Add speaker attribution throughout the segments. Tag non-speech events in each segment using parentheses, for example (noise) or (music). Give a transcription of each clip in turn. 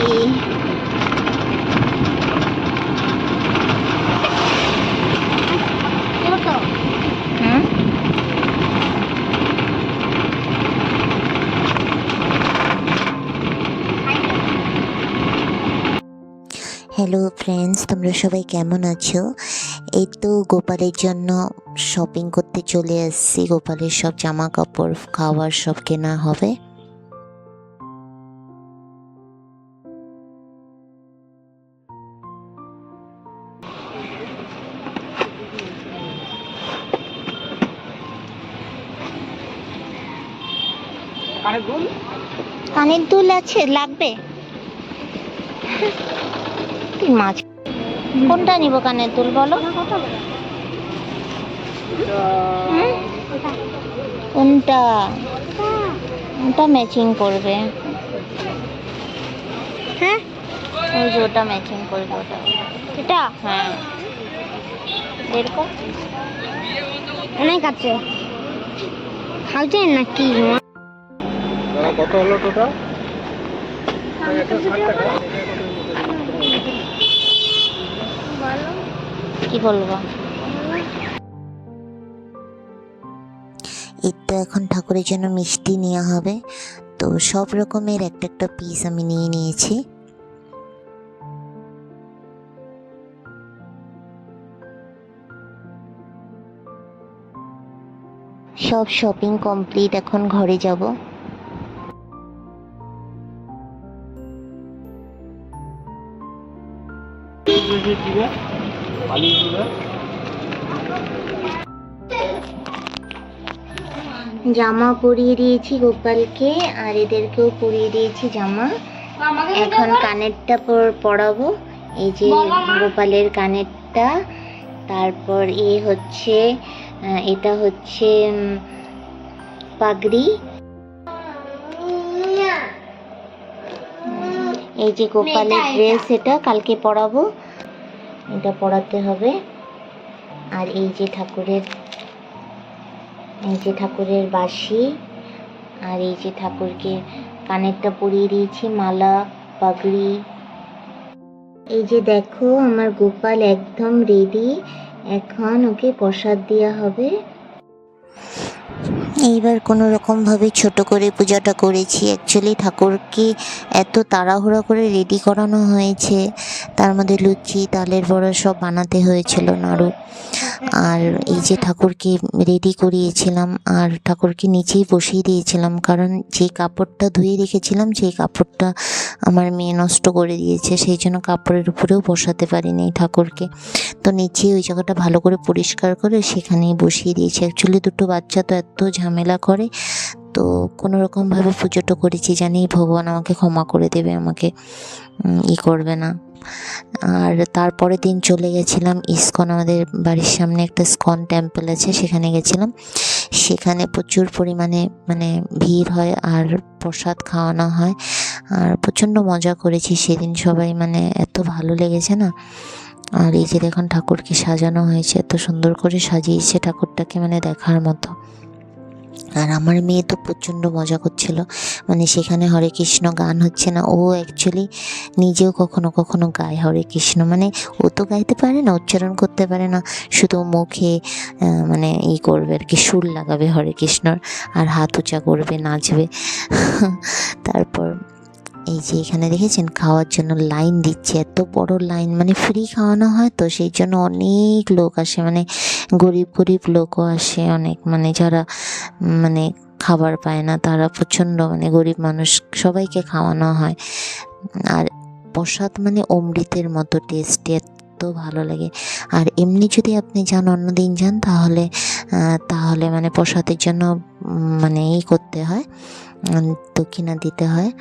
Speaker 1: এই হুম
Speaker 2: hello friends তোমরা সবাই কেমন আছো এই তো গোপালের জন্য শপিং করতে চলে এসেছি গোপালের সব জামা কাপড় খাবার সব কেনা হবে।
Speaker 1: কানের দুল? আছে লাগবে। মাছ কোনটা নিব কানের দুল বলো? কোনটা? কোনটা ম্যাচিং করবে? হ্যাঁ? ওই যে ওটা ম্যাচিং করবে ওটা। এটা? হ্যাঁ। এরকম? অনেক আছে। খাওয়াছেন নাকি?
Speaker 3: কত হলো টোটাল
Speaker 1: কি বলব?
Speaker 2: এই তো এখন ঠাকুরের জন্য মিষ্টি নেওয়া হবে। তো সব রকমের একটা একটা পিস আমি নিয়ে নিয়েছি। সব শপিং কমপ্লিট এখন ঘরে যাব।
Speaker 1: জামা পরিয়ে দিয়েছি গোপালকে আর এদেরকেও পরিয়ে দিয়েছি জামা। এখন কানেরটা পর- পরাবো। এই যে গোপালের কানেরটা। তারপর এ হচ্ছে এটা হচ্ছে পাগড়ি। এই যে গোপালের ড্রেস এটা কালকে পরাবো। এটা পরাতে হবে। আর এই যে ঠাকুরের এই যে ঠাকুরের বাঁশি, আর এই যে ঠাকুরকে কানেরটা পরিয়ে দিয়েছি, মালা, পাগড়ি। এই যে দেখো, আমার গোপাল একদম রেডি এখন ওকে প্রসাদ দেওয়া হবে।
Speaker 2: এইবার কোনো রকমভাবে ছোট করে পূজাটা করেছি। অ্যাকচুয়ালি ঠাকুরকে এত তাড়াহুড়া করে রেডি করানো হয়েছে। তার মধ্যে লুচি, তালের বড়া সব বানাতে হয়েছিল নাড়ু। আর এই যে ঠাকুরকে রেডি করিয়েছিলাম, আর ঠাকুরকে নিচেই বসিয়ে দিয়েছিলাম, কারণ যে কাপড়টা ধুয়ে রেখেছিলাম, সেই কাপড়টা আমার মেয়ে নষ্ট করে দিয়েছে, সেই জন্য কাপড়ের উপরেও বসাতে পারিনি ঠাকুরকে। তো নিচে ওই জায়গাটা ভালো করে পরিষ্কার করে সেখানেই বসিয়ে দিয়েছি। অ্যাকচুয়ালি দুটো বাচ্চা তো এত ঝামেলা করে তো কোনো রকমভাবে পুজোটা করেছি জানি ভগবান আমাকে ক্ষমা করে দেবে, আমাকে ই করবে না। আর তারপরের দিন চলে গেছিলাম ইস্কন, আমাদের বাড়ির সামনে একটা স্কন টেম্পল আছে, সেখানে গেছিলাম। সেখানে প্রচুর পরিমাণে মানে ভিড় হয় আর প্রসাদ খাওয়ানো হয়। আর প্রচণ্ড মজা করেছি, সেদিন সবাই মানে এত ভালো লেগেছে না? আর এই যে দেখুন ঠাকুরকে সাজানো হয়েছে, এত সুন্দর করে সাজিয়েছে ঠাকুরটাকে মানে দেখার মতো। আর আমার মেয়ে তো প্রচণ্ড মজা করছিল। মানে সেখানে হরে কৃষ্ণ গান হচ্ছে না। ও অ্যাকচুয়ালি নিজেও কখনো কখনো গায় হরে কৃষ্ণ। মানে ও তো গাইতে পারে না, উচ্চারণ করতে পারে না। শুধু মুখে মানে ই করবে আর কি, সুর লাগাবে হরে কৃষ্ণর আর হাত উঁচা করবে, নাচবে। (laughs) তারপর এই যে এখানে দেখেছেন, খাওয়ার জন্য লাইন দিচ্ছে। এত বড় লাইন মানে ফ্রি খাওয়ানো হয় তো, সেই জন্য অনেক লোক আসে। মানে গরিব গরিব লোকও আসে অনেক মানে যারা মানে খাবার পায় না, তারা প্রচণ্ড মানে গরিব মানুষ, সবাইকে খাওয়ানো হয়। আর প্রসাদ মানে অমৃতের মতো টেস্ট এত ভালো লাগে। আর এমনি যদি আপনি যান অন্যদিন যান, তাহলে তাহলে মানে প্রসাদের জন্য মানে ই করতে হয় দক্ষিণা দিতে হয়।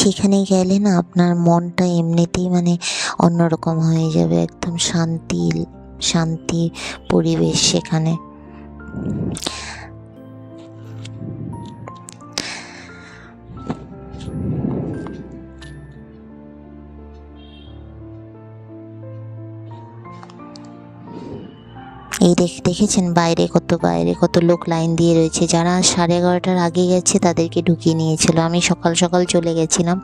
Speaker 2: সেখানে গেলে না আপনার মনটা এমনিতেই মানে অন্যরকম হয়ে যাবে, একদম শান্তি শান্তি পরিবেশ সেখানে। এই দেখ, দেখেছেন বাইরে কত বাইরে কত লোক লাইন দিয়ে রয়েছে। যারা সাড়ে এগারোটার আগে গেছে তাদেরকে ঢুকিয়ে নিয়েছিল। আমি সকাল সকাল চলে গেছিলাম।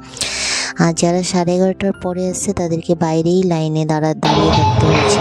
Speaker 2: আর যারা সাড়ে এগারোটার পরে আসছে তাদেরকে বাইরেই লাইনে দাঁড়া, দাঁড়িয়ে থাকতে হয়েছে।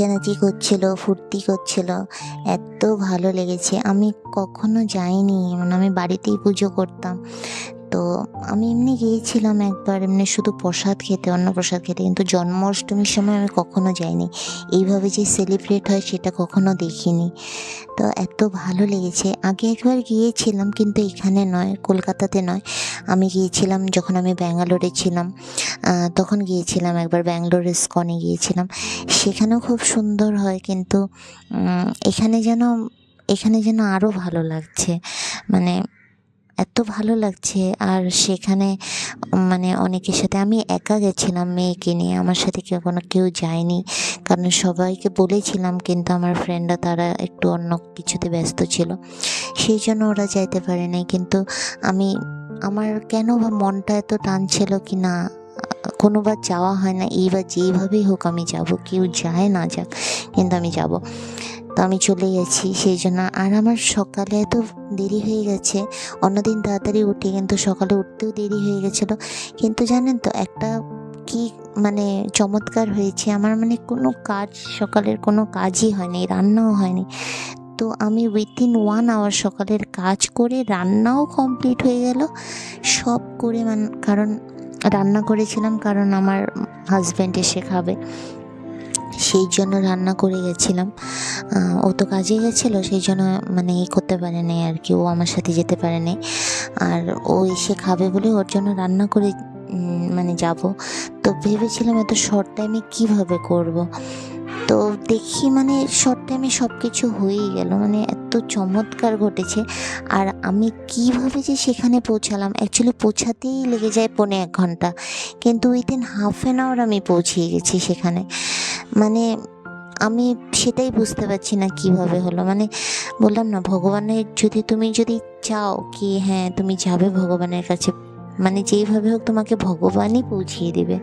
Speaker 2: নাচানাচি করছিল, ফুর্তি করছিল, এত ভালো লেগেছে। আমি কখনো যাইনি মানে আমি বাড়িতেই পুজো করতাম। তো আমি এমনি গিয়েছিলাম একবার, এমনি শুধু প্রসাদ খেতে অন্য প্রসাদ খেতে, কিন্তু জন্মাষ্টমীর সময় আমি কখনো যাইনি। এইভাবে যে সেলিব্রেট হয় সেটা কখনো দেখিনি। তো এত ভালো লেগেছে। আগে একবার গিয়েছিলাম, কিন্তু এখানে নয়, কলকাতাতে নয়। আমি গিয়েছিলাম যখন আমি ব্যাঙ্গালোরে ছিলাম। তখন গিয়েছিলাম একবার, ব্যাঙ্গালোর স্কনে গিয়েছিলাম। সেখানেও খুব সুন্দর হয়, কিন্তু এখানে যেন এখানে যেন আরও ভালো লাগছে। মানে এত ভালো লাগছে। আর সেখানে মানে অনেকের সাথে আমি একা গেছিলাম মেয়েকে নিয়ে। আমার সাথে কেউ কোনো, কেউ যায়নি। কারণ সবাইকে বলেছিলাম, কিন্তু আমার ফ্রেন্ডরা তারা একটু অন্য কিছুতে ব্যস্ত ছিল। সেই জন্য ওরা যাইতে পারে নাই কিন্তু আমি, আমার কেন বা মনটা এত টান ছিল কি না কোনোবার যাওয়া হয় না এইবার যেইভাবেই হোক আমি যাব, কেউ যায় না যাক, কিন্তু আমি যাব। তো আমি চলে গেছি, সেই জন্য আর আমার সকালে এত দেরি হয়ে গেছে, অন্যদিন তাড়াতাড়ি উঠি কিন্তু সকালে উঠতেও দেরি হয়ে গেছিল। কিন্তু জানেন তো, একটা কি মানে চমৎকার হয়েছে, আমার মানে কোনো কাজ সকালের কোনো কাজই হয়নি, রান্নাও হয়নি। তো আমি উইথিন ওয়ান আওয়ার সকালের কাজ করে রান্নাও কমপ্লিট হয়ে গেল, সব করে মানে কারণ রান্না করেছিলাম কারণ আমার হাজব্যান্ড এসে খাবে। সেই জন্য রান্না করে গেছিলাম। ও তো কাজে গেছিল, সেই জন্য মানে ই করতে পারেনি আর কি। ও আমার সাথে যেতে পারেনি। আর ও এসে খাবে বলে ওর জন্য রান্না করে মানে যাব। তো ভেবেছিলাম এত শর্ট টাইমে কীভাবে করব? তো দেখি মানে শর্ট টাইমে সব কিছু হয়েই গেল মানে এত চমৎকার ঘটেছে। আর আমি কীভাবে যে সেখানে পৌঁছালাম অ্যাকচুয়ালি পৌঁছাতেই লেগে যায় পৌনে এক ঘণ্টা। কিন্তু উইদিন হাফ অ্যান আওয়ার আমি পৌঁছিয়ে গেছি সেখানে। মানে আমি সেটাই বুঝতে পারছি না কীভাবে হলো। মানে বললাম না, ভগবানের যদি তুমি যদি চাও কি হ্যাঁ তুমি যাবে ভগবানের কাছে। মানে যেইভাবে হোক তোমাকে ভগবানই পৌঁছিয়ে দিবে।